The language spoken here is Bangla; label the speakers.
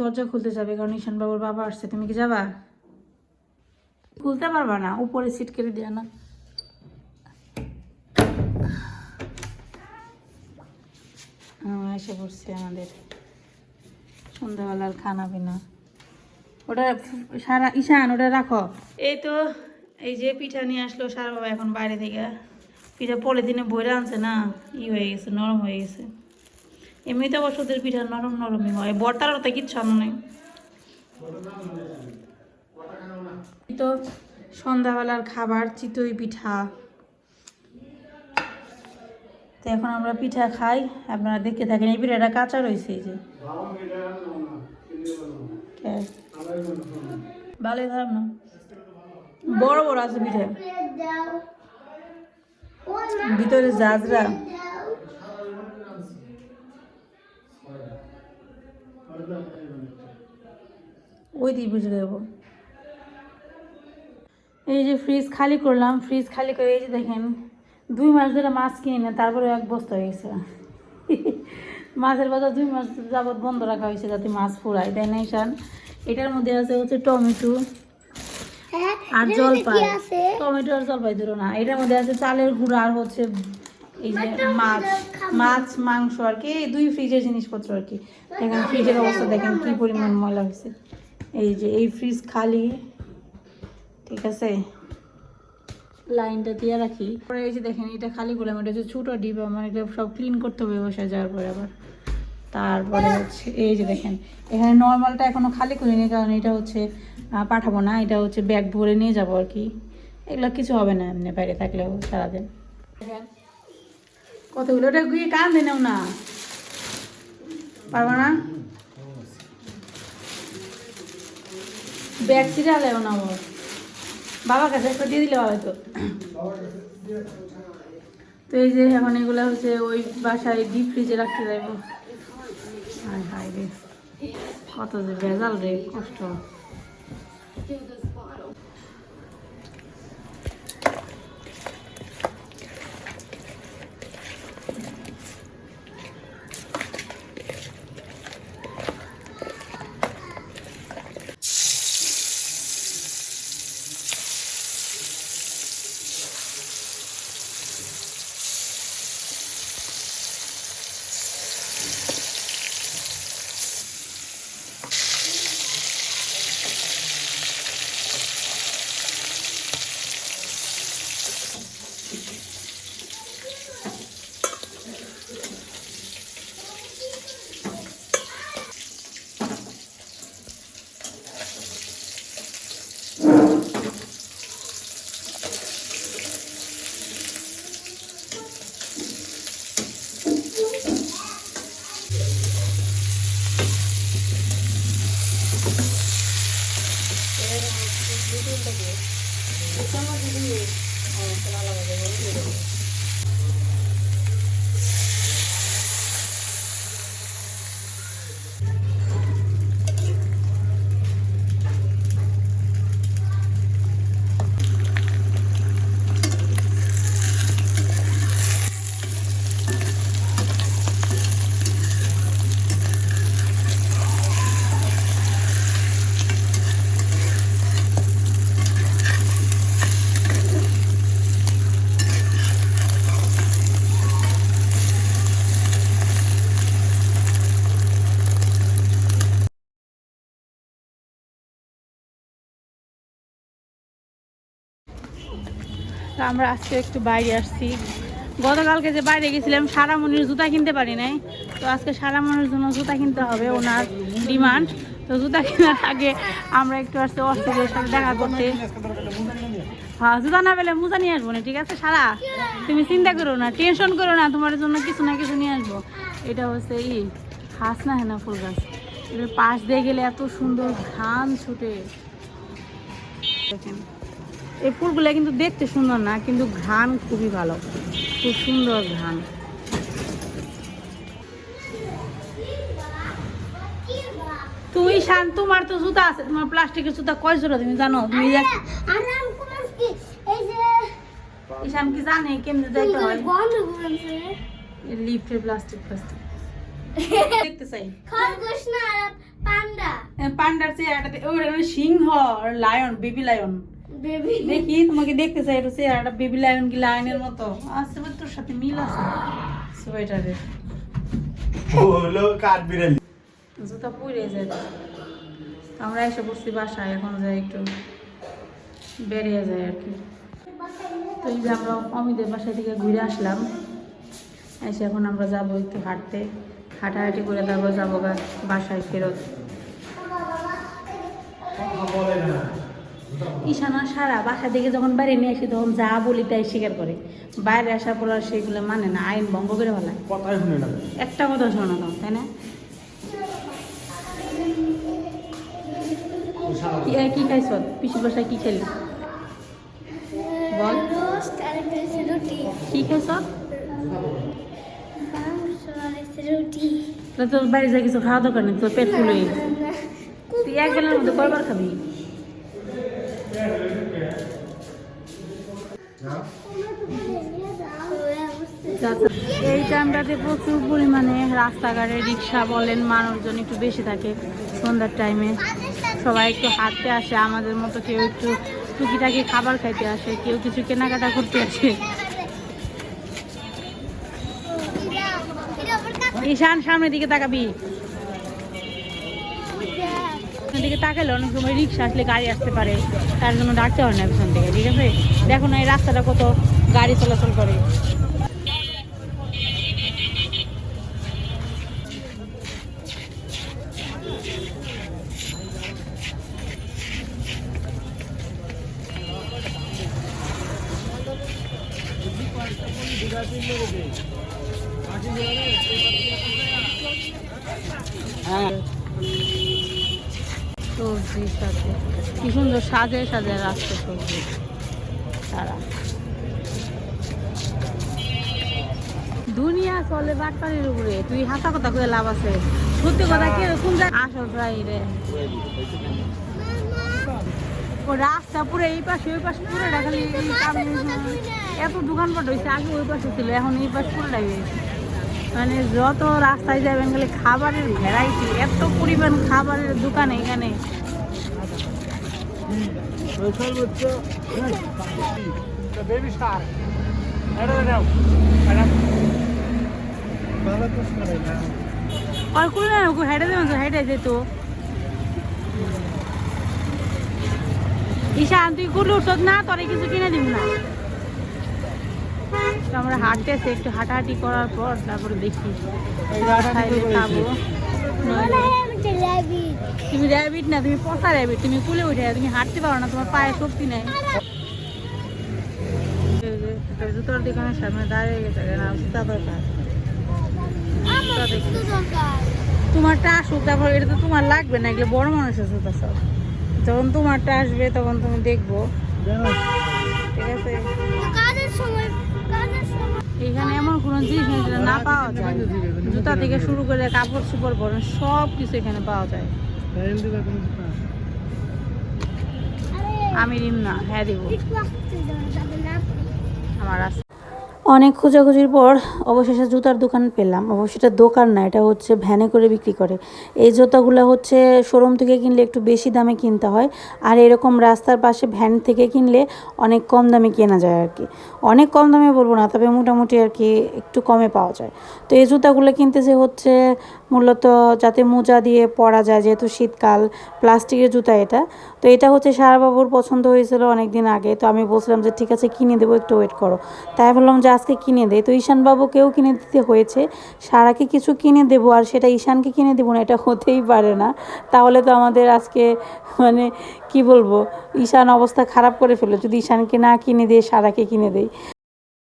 Speaker 1: দরজা খুলতে যাবে, কারণ ঈশান বাবুর বাবা আসছে। তুমি কি যাবা? খুলতে পারবা না, উপরে সিট কেটে দেওয়া না এসে পড়ছে আমাদের সন্ধ্যাবেলার খানা পিনা ওটা সারা, ঈশান, ওটা রাখো। এই তো, এই যে পিঠা নিয়ে আসলো সারা বাবা এখন বাইরে থেকে। পিঠা পলিথিনে বইরে আনছে না, ই হয়ে গেছে, নরম হয়ে গেছে। এমনিতে অবশ্য পিঠা নরম নরমই হয়, বর্তার তো কিচ্ছু আনো নেই। তো সন্ধ্যাবেলার খাবার, চিতই পিঠা। তো এখন আমরা পিঠা খাই, আপনারা দেখতে থাকেন, এই পিঠাটা কাঁচা রয়েছে এই যে। ভালোই খারাপ না। বড় বড় আছে পিঠা ভিতরে জাজরা। ওই দিয়ে বুঝে দেবো। এই যে ফ্রিজ খালি করলাম ফ্রিজ খালি করে এই যে দেখেন দুই মাস ধরে মাছ কিনি না তারপরে এক বস্তা হয়ে গেছে। মাছের বাজার দুই মাস যাবত বন্ধ রাখা হয়েছে যাতে মাছ ফুরায় তাই না ঈশান? এটার মধ্যে আছে হচ্ছে টমেটো আর জলপাই। টমেটো আর জলপাই ধরো না এটার মধ্যে আছে চালের গুঁড়া আর হচ্ছে এই যে মাছ মাছ মাংস আর কি এই দুই ফ্রিজের জিনিসপত্র আর কি। দেখেন ফ্রিজের অবস্থা দেখেন কি পরিমাণ ময়লা হয়েছে। এই যে, এই ফ্রিজ খালি। ঠিক আছে? লাইনটা দিয়ে রাখি। পরে এই যে দেখেন, এটা খালি করলাম এটা হচ্ছে ছোটো ডিপ, আমার এটা সব ক্লিন করতে হবে বসে যাওয়ার পরে আবার। তারপরে হচ্ছে, এই যে দেখেন, এখানে নর্মালটা এখনও খালি করিনি, কারণ এটা হচ্ছে পাঠাবো না, এটা হচ্ছে ব্যাগ ভরে নিয়ে যাব আর কি। এগুলো কিছু হবে না এমনি বাইরে থাকলেও সারাদিন। কতগুলো? ওটা গিয়ে কান দেনেও না? পারব না? ব্যাগ ছিঁড়ে আলেও না আমার। বাবার কাছে একটা দিয়ে দিলে হয়তো তো। এই যে এখন এগুলো হচ্ছে ওই বাসায় ডিপ ফ্রিজে রাখতে যাইব। কত যে ভেজাল রে, কষ্ট। তো আমরা আজকে একটু বাইরে আসছি। গতকালকে যে বাইরে গেছিলাম, সারামণির জুতা কিনতে পারি নাই। তো আজকে সারামণির জন্য জুতা কিনতে হবে, ওনার ডিমান্ড। তো জুতা কেনার আগে আমরা একটু আসছি অস্ট্রেলিয়ার সাথে দেখা করতে। হ্যাঁ জুতা না পেলে মোজা নিয়ে আসব না, ঠিক আছে সারা? তুমি চিন্তা করো না, টেনশন করো না, তোমার জন্য কিছু না কিছু নিয়ে আসব। এটা হচ্ছে ই, হাস না হ্যাঁ না ফুল গাছ। পাশ দিয়ে গেলে এত সুন্দর ঘান ছুটে। দেখেন। এই ফুলগুলো কিন্তু দেখতে সুন্দর না কিন্তু ঘ্রাণ খুবই ভালো। খুব সুন্দর ঘ্রাণ। তুমি শান তোমার তো জুতা আছে তোমার প্লাস্টিকের জুতা কয় জোড়া তুমি জানো? তুমি ঈশান কি জানে কেমনে যাইতে হয়? লিফটের প্লাস্টিক প্লাস্টিক। দেখতে চাই।
Speaker 2: খরগোশ না পান্ডা।
Speaker 1: পান্ডার চেহারাটা ওই সিংহ লায়ন বেবি লায়ন।
Speaker 2: বেবি
Speaker 1: দেখি তোমাকে দেখতে চাই এটা চেহারাটা বেবি লায়ন কি লায়নের মতো। আছে বা তোর সাথে মিল আছে সোয়েটারের।
Speaker 3: হলো কাঠ বিড়ালি
Speaker 1: জুতা পরে যায়। আমরা এসে বসছি বাসায় এখন যাই একটু বেরিয়ে যায় আর কি। তো এই যে আমরা অমিদের বাসা থেকে ঘুরে আসলাম। এসে এখন আমরা যাব একটু হাঁটতে। হাঁটাহাঁটি করে তারপর যাব গা বাসায় ফেরত। ঈশানা সারা বাসা থেকে যখন বাইরে নিয়ে আসি তখন যা বলি তাই স্বীকার করে। বাইরে আসার পর আর সেগুলো মানে না আইন ভঙ্গ করে ফেলায়
Speaker 3: কথাই শুনে না।
Speaker 1: একটা কথা শোনো না তাই না? কি খাইছ? পিসির বাসায় কি খেলি বল। কি খাইছ? তোর বাড়ি যা কিছু খাওয়া দরকার নেই তোর পেট ফুল হয়ে গেছে তুই এক বেলার মধ্যে কয়বার খাবি। এই টাইমটাতে প্রচুর পরিমাণে রাস্তাঘাটে রিক্সা বলেন, মানুষজন একটু বেশি থাকে সন্ধ্যার টাইমে সবাই একটু হাঁটতে আসে, আমাদের মতো কেউ একটু টুকিটাকি খাবার খাইতে আসে, কেউ কিছু কেনাকাটা করতে আসে। ঈশান, সামনের দিকে তাকাবি। দিকে তাকালে অনেক সময় রিক্সা আসলে গাড়ি আসতে পারে, তার জন্য ডাকতে হয় না পিছন থেকে ঠিক আছে? দেখো না এই রাস্তাটা কত গাড়ি চলাচল করে। সবজির সাথে। কি সুন্দর সাজে সাজে রাখছে সবজি। তারা। দুনিয়া চলে বাটপাড়ির উপরে। তুই হাসা কথা করে লাভ আছে। সত্যি কথা কে কোন আসল প্রায় রে। ও রাস্তা পুরো এই পাশে, ওই পাশে পুরো খালি এত দোকানপাট হয়েছে আগে ওই পাশে ছিল, এখন এই পাশে হয়েছে মানে যত রাস্তায় যাবেন গেলে খাবারের ভ্যারাইটি এত পরিমাণ খাবারের দোকান এখানে।
Speaker 3: তো
Speaker 1: ঈশান, তুই কুল উঠছ না, তোরে কিছু কিনে দিব না। তো আমরা হাঁটতেছি একটু হাঁটাহাঁটি করার পর তারপরে দেখি। খাইলে খাব। তুমি র্যাবিট না তুমি পচা র্যাবিট তুমি কুলে উঠে তুমি হাঁটতে পারো না তোমার পায়ে শক্তি নেই। জুতোর দোকানের সামনে দাঁড়িয়ে গেছে না জুতা দরকার। তোমারটা আসুক তারপর এটা তো তোমার লাগবে না এগুলো বড় মানুষের জুতা সব। যখন তোমারটা আসবে তখন তুমি দেখব। ঠিক আছে? এখানে এমন কোনো জিনিস নেই যেটা না পাওয়া যায়। জুতা থেকে শুরু করে কাপড় চোপড় পরে সব কিছু এখানে পাওয়া যায়। আমি রিম না হ্যাঁ দেবো। আমার আছে। অনেক খোঁজাখুঁজির পর অবশেষে জুতার দোকান পেলাম অবশ্য এটা দোকান না, এটা হচ্ছে ভ্যানে করে বিক্রি করে। এই জুতাগুলো হচ্ছে শোরুম থেকে কিনলে একটু বেশি দামে কিনতে হয়, আর এরকম রাস্তার পাশে ভ্যান থেকে কিনলে অনেক কম দামে কেনা যায় আর কি। অনেক কম দামে বলব না, তবে মোটামুটি আর কি একটু কমে পাওয়া যায়। তো এই জুতাগুলো কিনতে যে হচ্ছে মূলত যাতে মোজা দিয়ে পরা যায়, যেহেতু শীতকাল, প্লাস্টিকের জুতা এটা। তো এটা হচ্ছে সারাবাবুর পছন্দ হয়েছিল অনেক দিন আগে। তো আমি বলছিলাম যে, ঠিক আছে, কিনে দেবো, একটু ওয়েট করো। তাই বললাম যে, আজকে কিনে দেয় তো ঈশানবাবুকেও কিনে দিতে হয়েছে। সারাকে কিছু কিনে দেবো, আর সেটা ঈশানকে কিনে দেবো না, এটা হতেই পারে না। তাহলে তো আমাদের আজকে মানে কি বলব, ঈশান অবস্থা খারাপ করে ফেলো যদি ঈশানকে না কিনে দিয়ে সারাকে কিনে দেই।